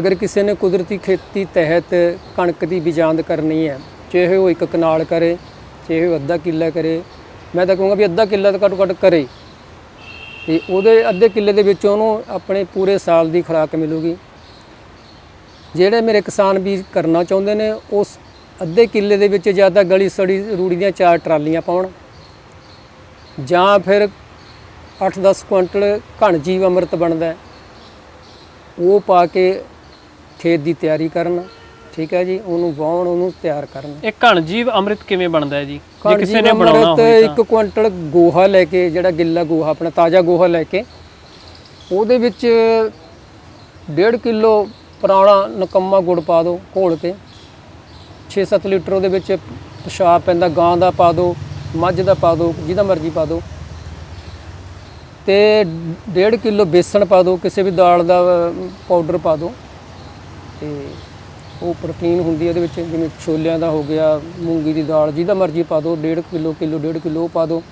ਅਗਰ ਕਿਸੇ ਨੇ ਕੁਦਰਤੀ ਖੇਤੀ ਤਹਿਤ ਕਣਕ ਦੀ ਬਿਜਾਂਦ ਕਰਨੀ ਹੈ, ਚਾਹੇ ਉਹ ਇੱਕ ਕਨਾਲ ਕਰੇ, ਚਾਹੇ ਉਹ ਅੱਧਾ ਕਿੱਲਾ ਕਰੇ, ਮੈਂ ਤਾਂ ਕਹੂੰਗਾ ਵੀ ਅੱਧਾ ਕਿੱਲਾ ਤਾਂ ਘੱਟੋ ਘੱਟ ਕਰੇ। ਤੇ ਉਹਦੇ ਅੱਧੇ ਕਿੱਲੇ ਦੇ ਵਿੱਚ ਉਹਨੂੰ ਆਪਣੇ ਪੂਰੇ ਸਾਲ ਦੀ ਖੁਰਾਕ ਮਿਲੂਗੀ। ਜਿਹੜੇ ਮੇਰੇ ਕਿਸਾਨ ਵੀ ਕਰਨਾ ਚਾਹੁੰਦੇ ਨੇ, ਉਸ ਅੱਧੇ ਕਿੱਲੇ ਦੇ ਵਿੱਚ ਜ਼ਿਆਦਾ ਗਲੀ ਸੜੀ ਰੂੜੀ ਦੀਆਂ ਚਾਰ ਟਰਾਲੀਆਂ ਪਾਉਣ, ਜਾਂ ਫਿਰ 8-10 ਕੁਇੰਟਲ ਘਣ ਜੀਵ ਅੰਮ੍ਰਿਤ ਬਣਦਾ ਉਹ ਪਾ ਕੇ ਖੇਤ ਦੀ ਤਿਆਰੀ ਕਰਨ ਠੀਕ ਹੈ ਜੀ ਉਹਨੂੰ ਵਾਹੁਣ ਉਹਨੂੰ ਤਿਆਰ ਕਰਨ। ਇਹ ਘਣ ਜੀਵ ਅੰਮ੍ਰਿਤ ਕਿਵੇਂ ਬਣਦਾ ਹੈ ਜੀ? ਜੇ ਕਿਸੇ ਨੇ ਬਣਾਉਣਾ ਹੋਵੇ ਇੱਕ ਕੁਇੰਟਲ ਗੋਹਾ ਲੈ ਕੇ ਜਿਹੜਾ ਗਿੱਲਾ ਗੋਹਾ ਆਪਣਾ ਤਾਜ਼ਾ ਗੋਹਾ ਲੈ ਕੇ ਉਹਦੇ ਵਿੱਚ 1.5 ਕਿਲੋ ਪੁਰਾਣਾ ਨਕੰਮਾ ਗੁੜ ਪਾ ਦਿਓ ਘੋਲ ਕੇ। 6-7 ਲੀਟਰ ਉਹਦੇ ਵਿੱਚ ਪਿਸ਼ਾਬ ਪੈਂਦਾ ਗਾਂ ਦਾ ਪਾ ਦਿਓ ਮੱਝ ਦਾ ਪਾ ਦਿਓ ਜਿਹਦਾ ਮਰਜ਼ੀ ਪਾ ਦਿਓ। ਤੇ 1.5 ਕਿਲੋ ਬੇਸਣ ਪਾ ਦਿਓ ਕਿਸੇ ਵੀ ਦਾਲ ਦਾ ਪਾਊਡਰ ਪਾ ਦਿਓ। ਤੇ ਉਹ ਪ੍ਰੋਟੀਨ ਹੁੰਦੀ ਹੈ ਉਹਦੇ ਵਿੱਚ ਜਿਵੇਂ ਛੋਲਿਆਂ ਦਾ ਹੋ ਗਿਆ ਮੂੰਗੀ ਦੀ ਦਾਲ ਜਿਹਦਾ ਮਰਜ਼ੀ ਪਾ ਦਿਓ 1.5 ਕਿਲੋ ਕਿਲੋ 1.5 ਕਿਲੋ ਪਾ ਦਿਓ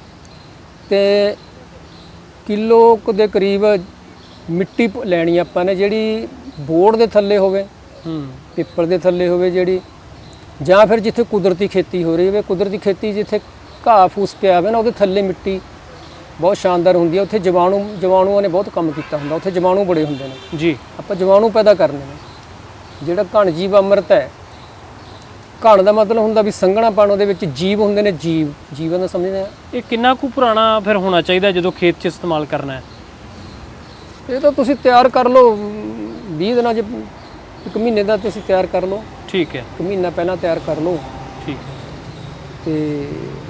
ਤੇ ਕਿਲੋ ਕੁ ਦੇ ਕਰੀਬ ਮਿੱਟੀ ਲੈਣੀ ਆਪਾਂ ਨੇ ਜਿਹੜੀ ਬੋੜ ਦੇ ਥੱਲੇ ਹੋਵੇ ਹੂੰ। ਪਿੱਪਲ ਦੇ ਥੱਲੇ ਹੋਵੇ ਜਿਹੜੀ ਜਾਂ ਫਿਰ ਜਿੱਥੇ ਕੁਦਰਤੀ ਖੇਤੀ ਹੋ ਰਹੀ ਹੋਵੇ ਕੁਦਰਤੀ ਖੇਤੀ ਜਿੱਥੇ ਘਾਹ ਫੂਸ ਪਿਆ ਹੋਵੇ ਨਾ ਉਹਦੇ ਥੱਲੇ ਮਿੱਟੀ ਬਹੁਤ ਸ਼ਾਨਦਾਰ ਹੁੰਦੀ ਹੈ ਉੱਥੇ ਜੀਵਾਣੂ ਜੀਵਾਣੂਆਂ ਨੇ ਬਹੁਤ ਕੰਮ ਕੀਤਾ ਹੁੰਦਾ ਉੱਥੇ ਜੀਵਾਣੂ ਬੜੇ ਹੁੰਦੇ ਨੇ। ਜੀ। ਆਪਾਂ ਜੀਵਾਣੂ ਪੈਦਾ ਕਰਨੇ ਨੇ। ਜਿਹੜਾ ਘਣ ਜੀਵ ਅੰਮ੍ਰਿਤ ਹੈ ਘਣ ਦਾ ਮਤਲਬ ਹੁੰਦਾ ਵੀ ਸੰਘਣਾ ਪਾਣ ਉਹਦੇ ਵਿੱਚ ਜੀਵ ਹੁੰਦੇ ਨੇ ਜੀਵ ਜੀਵਨ ਦਾ ਸਮਝਦੇ ਆ ਇਹ ਕਿੰਨਾ ਕੁ ਪੁਰਾਣਾ ਫਿਰ ਹੋਣਾ ਚਾਹੀਦਾ ਜਦੋਂ ਖੇਤ 'ਚ ਇਸਤੇਮਾਲ ਕਰਨਾ ਹੈ? ਇਹ ਤਾਂ ਤੁਸੀਂ ਤਿਆਰ ਕਰ ਲਓ 20 ਦਿਨਾਂ 'ਚ ਇੱਕ ਮਹੀਨੇ ਦਾ ਤੁਸੀਂ ਤਿਆਰ ਕਰ ਲਓ। ਠੀਕ ਹੈ। ਇੱਕ ਮਹੀਨਾ ਪਹਿਲਾਂ ਤਿਆਰ ਕਰ ਲਓ। ਠੀਕ ਹੈ। ਤੇ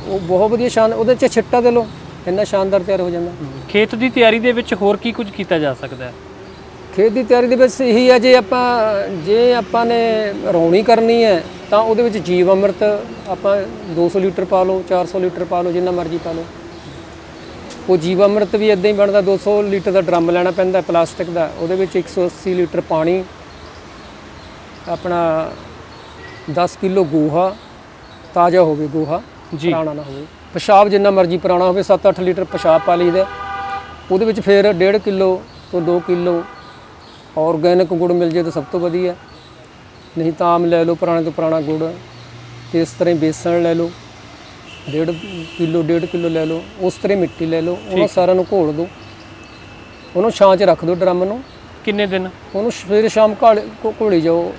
ਉਹ ਬਹੁਤ ਵਧੀਆ ਸ਼ਾਨ ਉਹਦੇ 'ਚ ਛਿੱਟਾ ਦੇ ਲਓ ਇੰਨਾ ਸ਼ਾਨਦਾਰ ਤਿਆਰ ਹੋ ਜਾਂਦਾ। ਖੇਤ ਦੀ ਤਿਆਰੀ ਦੇ ਵਿੱਚ ਹੋਰ ਕੀ ਕੁਝ ਕੀਤਾ ਜਾ ਸਕਦਾ ਹੈ? ਖੇਤ ਦੀ ਤਿਆਰੀ ਦੇ ਵਿੱਚ ਇਹੀ ਹੈ ਜੇ ਆਪਾਂ ਜੇ ਆਪਾਂ ਨੇ ਰੌਣੀ ਕਰਨੀ ਹੈ ਤਾਂ ਉਹਦੇ ਵਿੱਚ ਜੀਵ ਅੰਮ੍ਰਿਤ ਆਪਾਂ 200 ਲੀਟਰ ਪਾ ਲਓ 400 ਲੀਟਰ ਪਾ ਲਓ ਜਿੰਨਾ ਮਰਜ਼ੀ ਪਾ ਲਓ। ਉਹ ਜੀਵ ਅੰਮ੍ਰਿਤ ਵੀ ਇਦਾਂ ਹੀ ਬਣਦਾ 200 ਲੀਟਰ ਦਾ ਡਰਮ ਲੈਣਾ ਪੈਂਦਾ ਪਲਾਸਟਿਕ ਦਾ ਉਹਦੇ ਵਿੱਚ 180 ਲੀਟਰ ਪਾਣੀ ਆਪਣਾ 10 ਕਿਲੋ ਗੋਹਾ ਤਾਜ਼ਾ ਹੋਵੇ ਗੋਹਾ ਜੀ। ਪੁਰਾਣਾ ਨਾ ਹੋਵੇ। ਪਿਸ਼ਾਬ ਜਿੰਨਾ ਮਰਜ਼ੀ ਪੁਰਾਣਾ ਹੋਵੇ 7-8 ਲੀਟਰ ਪਿਸ਼ਾਬ ਪਾ ਲਈਦਾ। ਉਹਦੇ ਵਿੱਚ ਫਿਰ 1.5 ਕਿਲੋ ਤੋਂ 2 ਕਿਲੋ ਆਰਗੈਨਿਕ ਗੁੜ ਮਿਲ ਜੇ ਤਾਂ ਸਭ ਤੋਂ ਵਧੀਆ। ਨਹੀਂ ਤਾਂ ਆਮ ਲੈ ਲਓ ਪੁਰਾਣੇ ਤੋਂ ਪੁਰਾਣਾ ਗੁੜ। ਤੇ ਇਸ ਤਰ੍ਹਾਂ ਹੀ ਬੇਸਣ ਲੈ ਲਓ। 1.5 ਕਿਲੋ 1.5 ਕਿਲੋ ਲੈ ਲਓ। ਉਸ ਤਰ੍ਹਾਂ ਮਿੱਟੀ ਲੈ ਲਓ। ਉਹਨਾਂ ਸਾਰਿਆਂ ਨੂੰ ਘੋਲ ਦਿਓ। ਉਹਨੂੰ ਛਾਂ 'ਚ ਰੱਖ ਦਿਓ ਡਰਮ ਨੂੰ। ਕਿੰਨੇ ਦਿਨ? ਉਹਨੂੰ ਸਵੇਰੇ ਸ਼ਾਮ ਘਾਲ ਜਾਓ।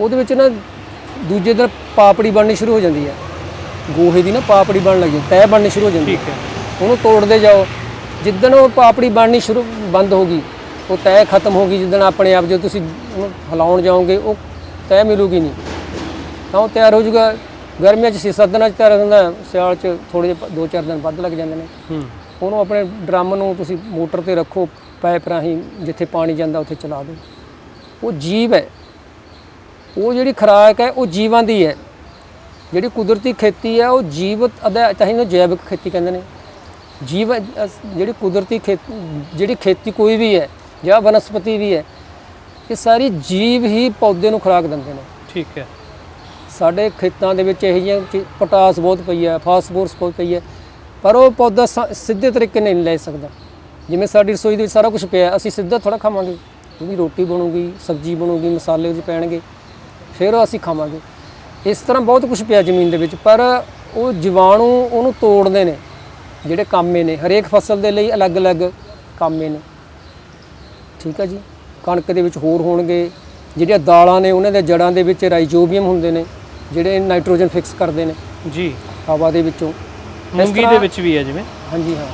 ਉਹਦੇ ਵਿੱਚ ਨਾ ਦੂਜੇ ਦਿਨ ਪਾਪੜੀ ਬਣਨੀ ਸ਼ੁਰੂ ਹੋ ਜਾਂਦੀ ਹੈ। ਗੋਹੇ ਦੀ ਨਾ ਪਾਪੜੀ ਬਣਨ ਲੱਗੀ। ਤਹਿ ਬਣਨੀ ਸ਼ੁਰੂ ਹੋ ਜਾਂਦੀ ਹੈ। ਉਹਨੂੰ ਤੋੜਦੇ ਜਾਓ। ਜਿੱਦਣ ਉਹ ਪਾਪੜੀ ਬਣਨੀ ਸ਼ੁਰੂ ਬੰਦ ਹੋ ਗਈ ਉਹ ਤਹਿ ਖਤਮ ਹੋ ਗਈ ਜਿੱਦਣ ਆਪਣੇ ਆਪ ਜਦੋਂ ਤੁਸੀਂ ਹਿਲਾਉਣ ਜਾਓਗੇ ਉਹ ਤਹਿ ਮਿਲੂਗੀ ਨਹੀਂ। ਤਾਂ ਉਹ ਤਿਆਰ ਹੋ ਜਾਊਗਾ। ਗਰਮੀਆਂ 'ਚ 6-7 ਦਿਨਾਂ 'ਚ ਤਿਆਰ ਹੋ ਜਾਂਦਾ ਹੈ, ਸਿਆਲ 'ਚ ਥੋੜੇ ਜਿਹੇ 2-4 ਦਿਨ ਵੱਧ ਲੱਗ ਜਾਂਦੇ ਨੇ। ਹੂੰ। ਉਹਨੂੰ ਆਪਣੇ ਡਰਮ ਨੂੰ ਤੁਸੀਂ ਮੋਟਰ ਤੇ ਰੱਖੋ ਪਾਈਪ ਰਾਹੀਂ ਜਿੱਥੇ ਪਾਣੀ ਜਾਂਦਾ ਉੱਥੇ ਚਲਾ ਦਿਓ। ਉਹ ਜੀਵ ਹੈ। ਉਹ ਜਿਹੜੀ ਖੁਰਾਕ ਹੈ ਉਹ ਜੀਵਾਂ ਦੀ ਹੈ। ਜਿਹੜੀ ਕੁਦਰਤੀ ਖੇਤੀ ਹੈ ਉਹ ਜੀਵਤ ਅਦਾ ਤਾਂ ਇਹਨੂੰ ਜੈਵਿਕ ਖੇਤੀ ਕਹਿੰਦੇ ਨੇ। ਜੀਵ ਜਿਹੜੀ ਕੁਦਰਤੀ ਖੇਤੀ ਜਿਹੜੀ ਖੇਤੀ ਕੋਈ ਵੀ ਹੈ ਜਾਂ ਬਨਸਪਤੀ ਵੀ ਹੈ ਇਹ ਸਾਰੀ ਜੀਵ ਹੀ ਪੌਦੇ ਨੂੰ ਖੁਰਾਕ ਦਿੰਦੇ ਨੇ। ਠੀਕ ਹੈ। ਸਾਡੇ ਖੇਤਾਂ ਦੇ ਵਿੱਚ ਇਹੋ ਜਿਹੀਆਂ ਪੋਟਾਸ ਬਹੁਤ ਪਈ ਹੈ ਫਾਸਫੋਰਸ ਬਹੁਤ ਪਈ ਹੈ ਪਰ ਉਹ ਪੌਦਾ ਸਿੱਧੇ ਤਰੀਕੇ ਨਾਲ ਨਹੀਂ ਲੈ ਸਕਦਾ। ਜਿਵੇਂ ਸਾਡੀ ਰਸੋਈ ਦੇ ਵਿੱਚ ਸਾਰਾ ਕੁਝ ਪਿਆ ਅਸੀਂ ਸਿੱਧਾ ਥੋੜਾ ਖਾਵਾਂਗੇ। ਉਹਦੀ ਰੋਟੀ ਬਣੂਗੀ ਸਬਜ਼ੀ ਬਣੂਗੀ ਮਸਾਲੇ ਉਹਦੇ ਪੈਣਗੇ ਫਿਰ ਉਹ ਅਸੀਂ ਖਾਵਾਂਗੇ। ਇਸ ਤਰ੍ਹਾਂ ਬਹੁਤ ਕੁਝ ਪਿਆ ਜ਼ਮੀਨ ਦੇ ਵਿੱਚ ਪਰ ਉਹ ਜੀਵਾਣੂ ਉਹਨੂੰ ਤੋੜਦੇ ਨੇ ਜਿਹੜੇ ਕਾਮੇ ਨੇ। ਹਰੇਕ ਫਸਲ ਦੇ ਲਈ ਅਲੱਗ-ਅਲੱਗ ਕਾਮੇ ਨੇ। ਠੀਕ ਹੈ ਜੀ? ਕਣਕ ਦੇ ਵਿੱਚ ਹੋਰ ਹੋਣਗੇ। ਜਿਹੜੀਆਂ ਦਾਲਾਂ ਨੇ ਉਹਨਾਂ ਦੇ ਜੜਾਂ ਦੇ ਵਿੱਚ ਰਾਈਜੋਬੀਅਮ ਹੁੰਦੇ ਨੇ ਜਿਹੜੇ ਨਾਈਟ੍ਰੋਜਨ ਫਿਕਸ ਕਰਦੇ ਨੇ। ਜੀ। ਹਵਾ ਦੇ ਵਿੱਚੋਂ। ਮੂੰਗੀ ਦੇ ਵਿੱਚ ਵੀ ਹੈ ਜਿਵੇਂ। ਹਾਂਜੀ ਹਾਂ।